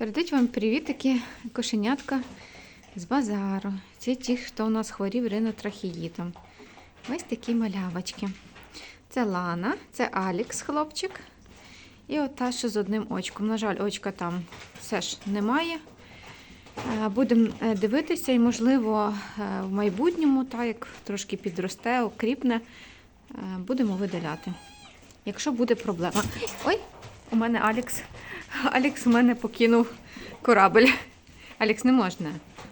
Передать вам привітики кошенятка з базару. Це ті, хто у нас хворів ринотрахеїтом. Ось такі малявочки. Це Лана, це Алікс, хлопчик. І от та, що з одним очком. На жаль, очка там все ж немає. Е, Будемо е, дивитися, і, можливо, е, в майбутньому, так як трошки підросте, окріпне, е, будемо видаляти. Якщо буде проблема. Ой, у мене Алікс. Алікс у мене покинув корабль. Алікс, не можна.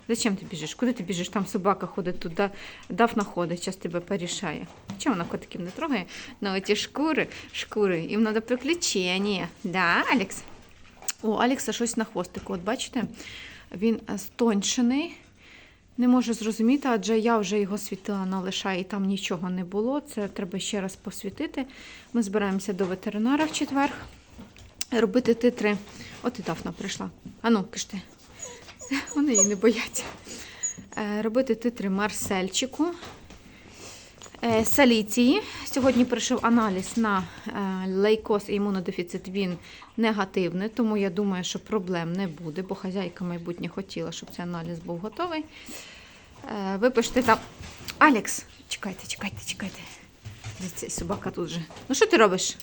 Зачем ти біжиш? Куди ти біжиш? Там собака ходить туди, Дафна ходить, час тебе порішає. Чому вона котиків не трогає? Ну, оті шкури, шкури, їм треба приключення. Да, Алікс? О, Алікса щось на хвостику. От бачите, він стончений. Не можу зрозуміти, адже я вже його світила на лиша і там нічого не було. Це треба ще раз посвітити. Ми збираємося до ветеринара в четвер. Робити титри. От і Дафна прийшла. Ану, кишти. Вони її не бояться. Е, Робити титри Марсельчику. Е, Саліції. Сьогодні прийшов аналіз на е, лейкоз і імунодефіцит. Він негативний, тому я думаю, що проблем не буде, бо хазяйка майбутнє хотіла, щоб цей аналіз був готовий. Е, Випишете там. Алекс, чекайте, чекайте, чекайте. Собака тут же. Ну що ти робиш?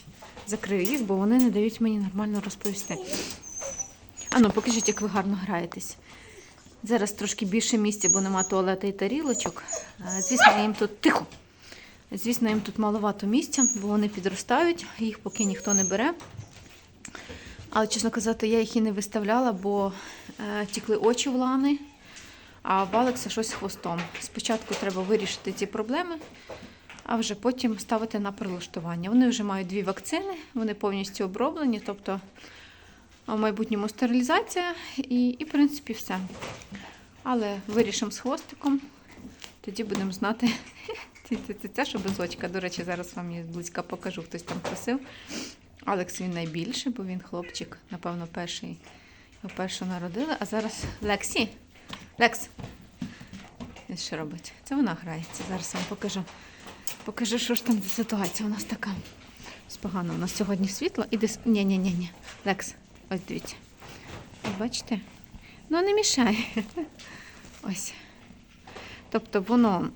Закрию їх, бо вони не дають мені нормально розповісти. Ану, покажіть, як ви гарно граєтесь. Зараз трошки більше місця, бо нема туалета і тарілочок. Е, Звісно, їм тут тихо. Звісно, їм тут маловато місця, бо вони підростають, їх поки ніхто не бере. Але, чесно казати, я їх і не виставляла, бо е, тікли очі в лани, а в Алекса щось хвостом. Спочатку треба вирішити ці проблеми, а вже потім ставити на прилаштування. Вони вже мають дві вакцини, вони повністю оброблені, тобто в майбутньому стерилізація і, і в принципі, все. Але вирішимо з хвостиком, тоді будемо знати. Це, це, це. До речі, зараз вам її близько покажу, хтось там просив. Алекс він найбільший, бо він хлопчик, напевно, перший. Його першого народили. А зараз Лексі. Лекс. Він Що робить? Це вона грається. Зараз вам покажу. Покажу, що ж там за ситуація у нас така. Погано. У нас сьогодні світло. Іди. с- Ні, ні. Лекс, ось дивіться. Бачите? Ну, не мішає. Ось. Тобто воно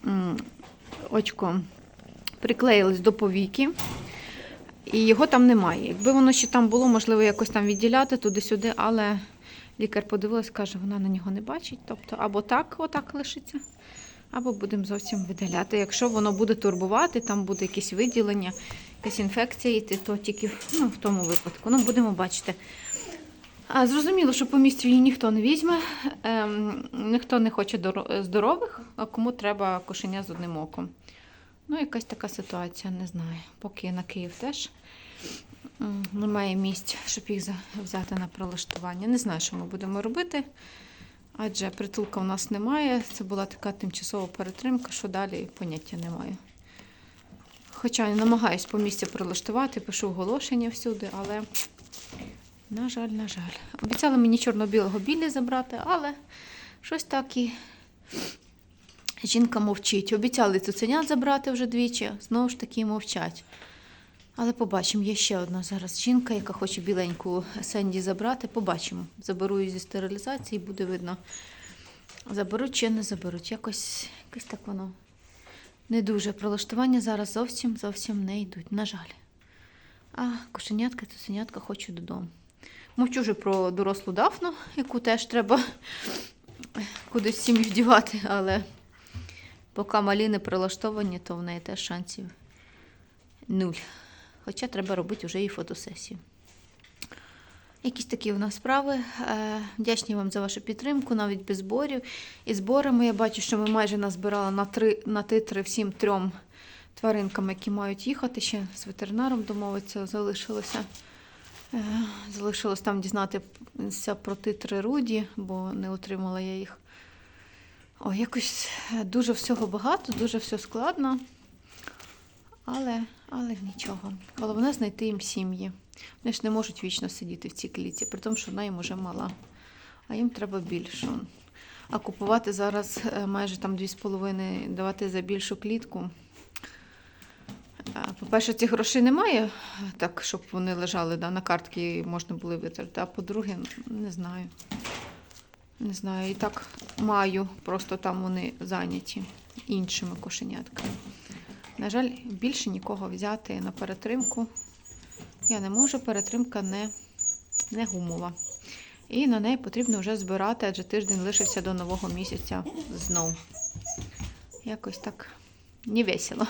очко приклеїлось до повіки, і його там немає. Якби воно ще там було, можливо, якось там відділяти туди-сюди, але лікар подивилась, каже, вона на нього не бачить. Тобто або так, отак лишиться, або будемо зовсім видаляти. Якщо воно буде турбувати, там буде якесь виділення, якась інфекція йти, то тільки ну, в тому випадку. Ну, будемо бачити. А, зрозуміло, що по місцю її ніхто не візьме, ем, ніхто не хоче здорових, а кому треба кошеня з одним оком. Ну, якась така ситуація, не знаю. Поки на Київ теж немає місць, щоб їх взяти на прилаштування. Не знаю, що ми будемо робити, адже притулка у нас немає. Це була така тимчасова перетримка, що далі поняття немає. Хоча я намагаюсь по місцю прилаштувати, пишу оголошення всюди, але на жаль, на жаль. Обіцяли мені чорно-білого білі забрати, але щось так і жінка мовчить. Обіцяли цуценят забрати вже двічі, знову ж таки мовчать. Але побачимо, є ще одна зараз жінка, яка хоче біленьку Сенді забрати. Побачимо. Заберу її зі стерилізації, буде видно, заберуть чи не заберуть. Якось, якось так воно не дуже. Прилаштування зараз зовсім зовсім не йдуть, на жаль. А кошенятка, цуценятка хочу додому. Мовчу вже про дорослу дафну, яку теж треба кудись сім'ю вдівати, але поки малі не прилаштовані, то в неї теж шансів нуль. Хоча треба робити вже і фотосесію. Якісь такі у нас справи. Е, Вдячні вам за вашу підтримку, навіть без зборів. І зборами я бачу, що ми майже назбирали на, три, на титри всім трьом тваринкам, які мають їхати. Ще з ветеринаром домовитися залишилося. Е, Залишилось там дізнатися про титри Руді, бо не отримала я їх. О, якось е, дуже всього багато, дуже все складно. Але, але нічого. Головне знайти їм сім'ї. Вони ж не можуть вічно сидіти в цій клітці, при тому, що вона їм уже мала. А їм треба більше. А купувати зараз е, майже там 2,5 давати за більшу клітку. Е, по-перше, цих грошей немає, так, щоб вони лежали да, на картки і можна було витрати. А по-друге, не знаю. Не знаю, і так маю, просто там вони зайняті іншими кошенятками. На жаль, більше нікого взяти на перетримку. Я не можу, перетримка не, не гумова. І на неї потрібно вже збирати, адже тиждень лишився до нового місяця знов. Якось так не весело.